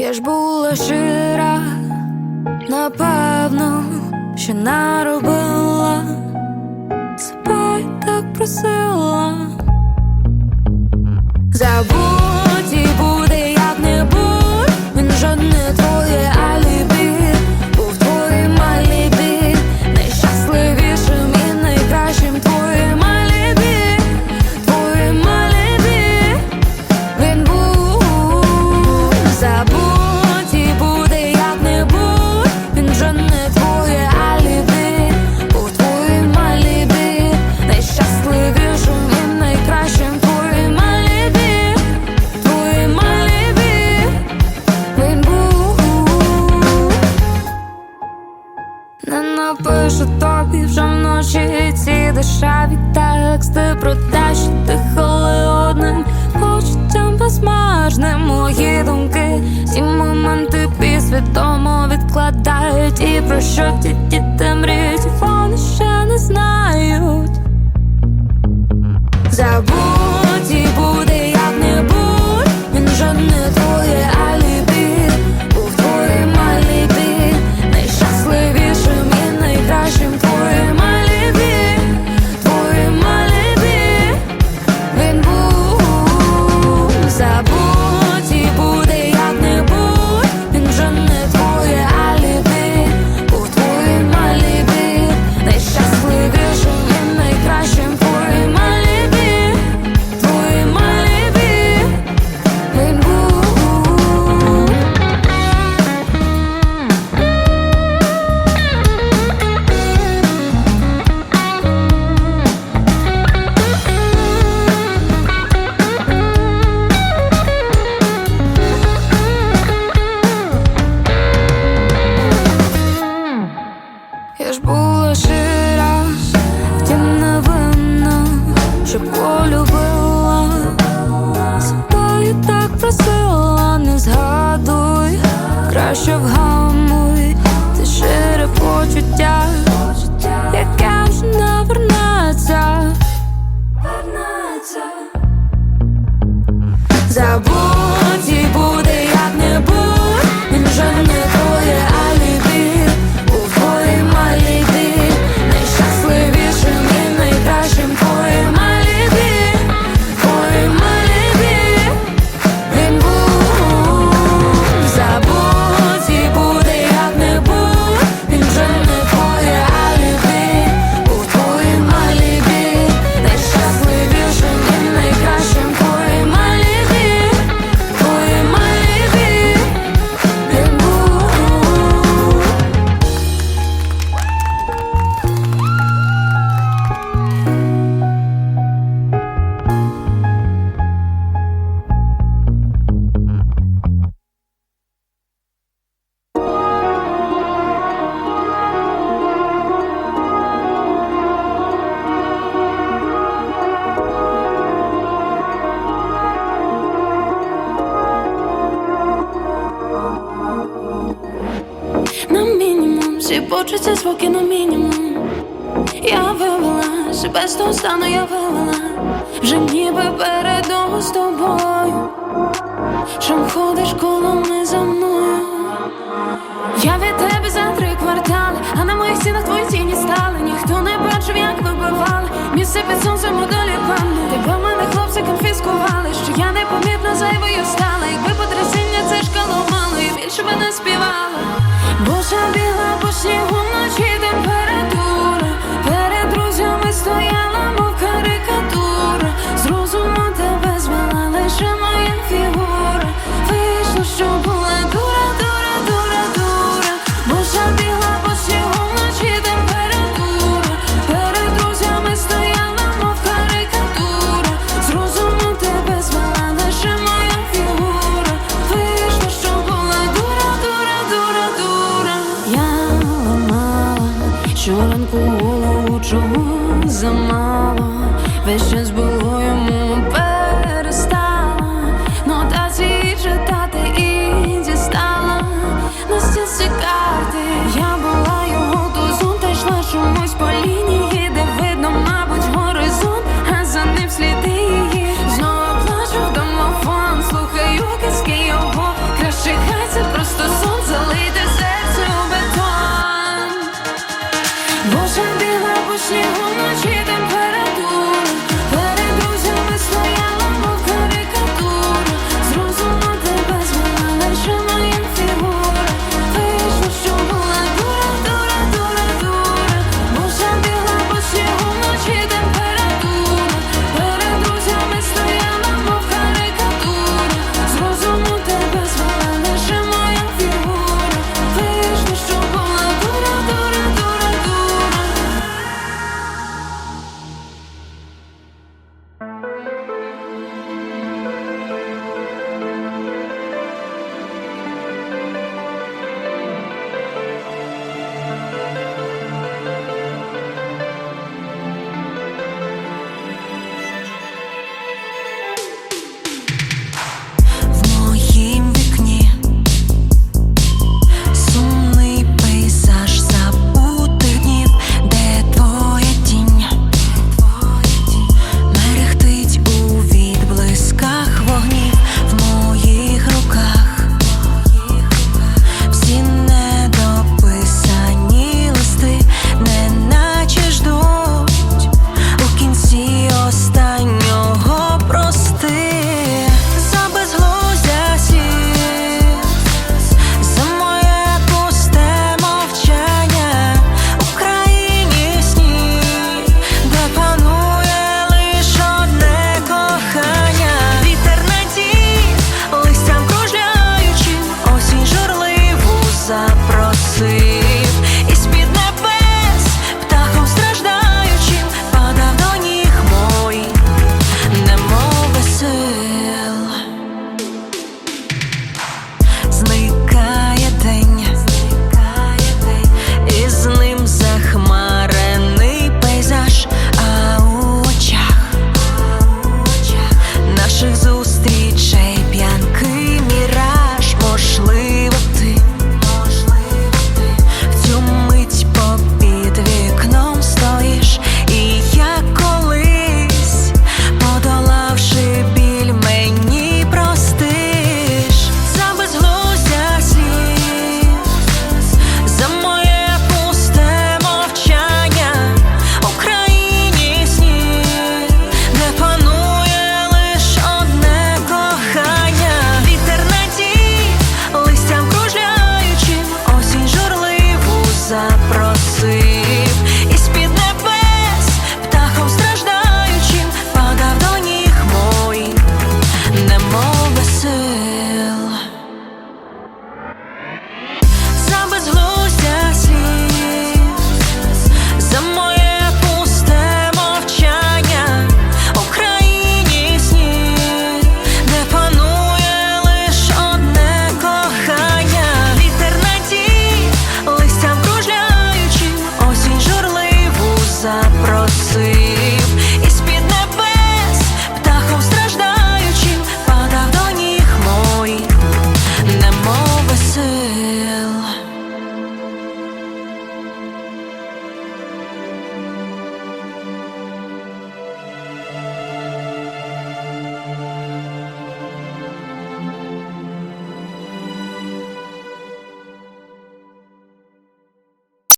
Я ж була щира, напевно, що наробила, себе так просила. Не напишу тобі вже вночі ці дешеві тексти про те, що ти холодним почуттям безмежним. Мої думки, всі моменти підсвідомо відкладають. І про що ті діти мріють, 我记不。Звуки на мінімум. Я вивела себе з того стану, я вивела вже ніби передовго з тобою. Шум ходиш коло не за мною. Я від тебе за три квартали, а на моїх стінах твої тіні стали. Ніхто не бачив, як вибивали. Місце під сонцем у долі пане. Тебе в мене хлопці конфіскували, що я непомітно зайвою стала. Якби потрясіння це шкало мало, і більше би не співала. Божа біла по снігу suspicions will